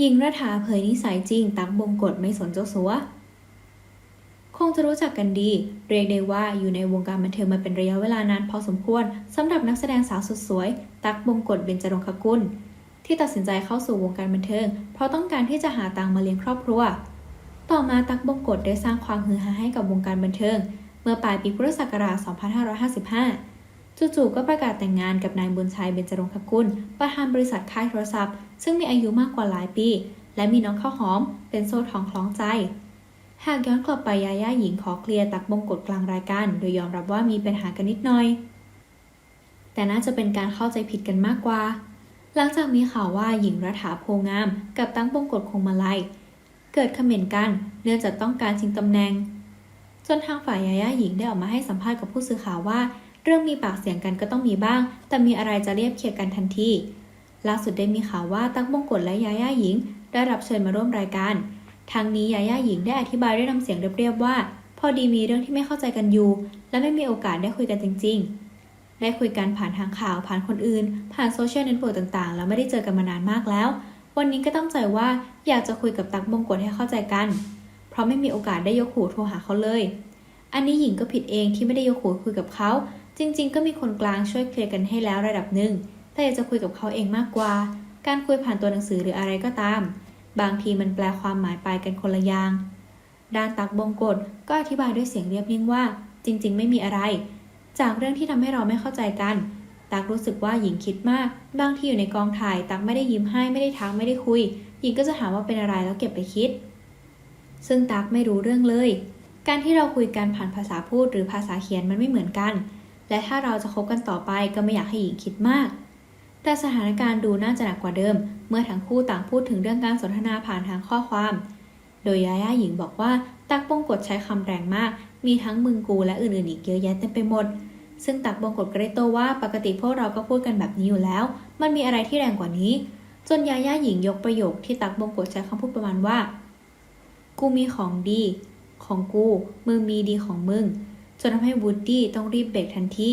หญิงรัฐาเผยนิสัยจริงตักบงกฎไม่สนเจ้าสัว คงจะรู้จักกันดี เรียกได้ว่าอยู่ในวงการบันเทิงมาเป็นระยะเวลานานพอสมควรสำหรับนักแสดงสาวสุดสวย ตักบงกฎเบญจรงคกุล ที่ตัดสินใจเข้าสู่วงการบันเทิง เพราะต้องการที่จะหาตังค์มาเลี้ยงครอบครัว ต่อมาตักบงกฎได้สร้างความฮือฮาให้กับวงการบันเทิง เมื่อปลายปีพุทธศักราช 2555 จู่ๆก็ประกาศแต่งงานกับนายบุญชัยเบญจรงคกุล ประธานบริษัทค่ายโทรศัพท์ ซึ่งมีอายุมากกว่าหลายปี และมีน้องข้าวหอม เป็นโซ่ทองคล้องใจ หากย้อนกลับไปยาย่าหญิงขอเคลียร์ตักบงกฎกลางรายการ โดยยอมรับว่ามีปัญหากันนิดหน่อย แต่น่าจะเป็นการเข้าใจผิดกันมากกว่า หลังจากมีข่าวว่าหญิงรัฐาโพงาม กับตั้งบงกฎคงมาลัยเกิดขม่นกันเนื่องจากต้องการชิงตำแหน่งจนทางฝ่ายยาย่าหญิงได้ออกมาให้สัมภาษณ์กับผู้สื่อข่าวว่า เรื่องมีปากเสียงกันก็ต้องมีบ้าง แต่มีอะไรจะเรียบเคียร์กันทันทีล่าสุดได้มีข่าวว่าตั๊กบงกฎและยาย่าหญิง ได้รับเชิญมาร่วมรายการทางนี้ยาย่าหญิงได้อธิบายด้วยน้ำเสียงเรียบๆว่า พอดีมีเรื่องที่ไม่เข้าใจกันอยู่ และไม่มีโอกาสได้คุยกันจริง ๆ ได้คุยกันผ่านทางข่าวผ่านคนอื่น ผ่านโซเชียลเน็ตเวิร์กต่างๆ แล้วไม่ได้เจอกันมานานมากแล้ว วันนี้ก็ตั้งใจว่าอยากจะคุยกับตั๊กบงกฎให้เข้าใจกัน เพราะไม่มีโอกาสได้ยกหูโทรหาเขาเลย อันนี้หญิงก็ผิดเองที่ไม่ได้ยกหูคุยกับเขา จริง ๆ ก็มีคนกลางช่วยเคลียร์กันให้แล้วระดับหนึ่ง แต่อยากจะคุยกับเขาเองมากกว่า การคุยผ่านตัวหนังสือหรืออะไรก็ตาม บางทีมันแปลความหมายไปกันคนละอย่างด้านตักบงกฎก็อธิบายด้วยเสียงเรียบนิ่งว่า จริง ๆ ไม่มีอะไร จากเรื่องที่ทำให้เราไม่เข้าใจกัน ตักรู้สึกว่าหญิงคิดมาก บางทีอยู่ในกองถ่าย ตักไม่ได้ยิ้มให้ไม่ได้ทักไม่ได้คุย หญิงก็จะถามว่าเป็นอะไรแล้วเก็บไปคิด ซึ่งตักไม่รู้เรื่องเลย การที่เราคุยกันผ่านภาษาพูดหรือภาษาเขียนมันไม่เหมือนกัน และถ้าเราจะคบกันต่อไปก็ไม่อยากให้หญิงคิดมาก แต่สถานการณ์ดูน่าจะหนักกว่าเดิม เมื่อทั้งคู่ต่างพูดถึงเรื่องการสนทนาผ่านทางข้อความ โดยยาย่าหญิงบอกว่าตักบงกฎใช้คำแรงมาก มีทั้งมึงกูและอื่นๆอีกเยอะแยะเต็มไปหมด ซึ่งตักบงกฎก็ได้โต้ว่าปกติพวกเราก็พูดกันแบบนี้อยู่แล้ว มันมีอะไรที่แรงกว่านี้ จนยาย่าหญิงยกประโยคที่ตักบงกฎใช้คำพูดประมาณว่า กูมีของดี ของกู มึงมีดีของมึง จนทำให้วูดดี้ต้องรีบเบรกทันที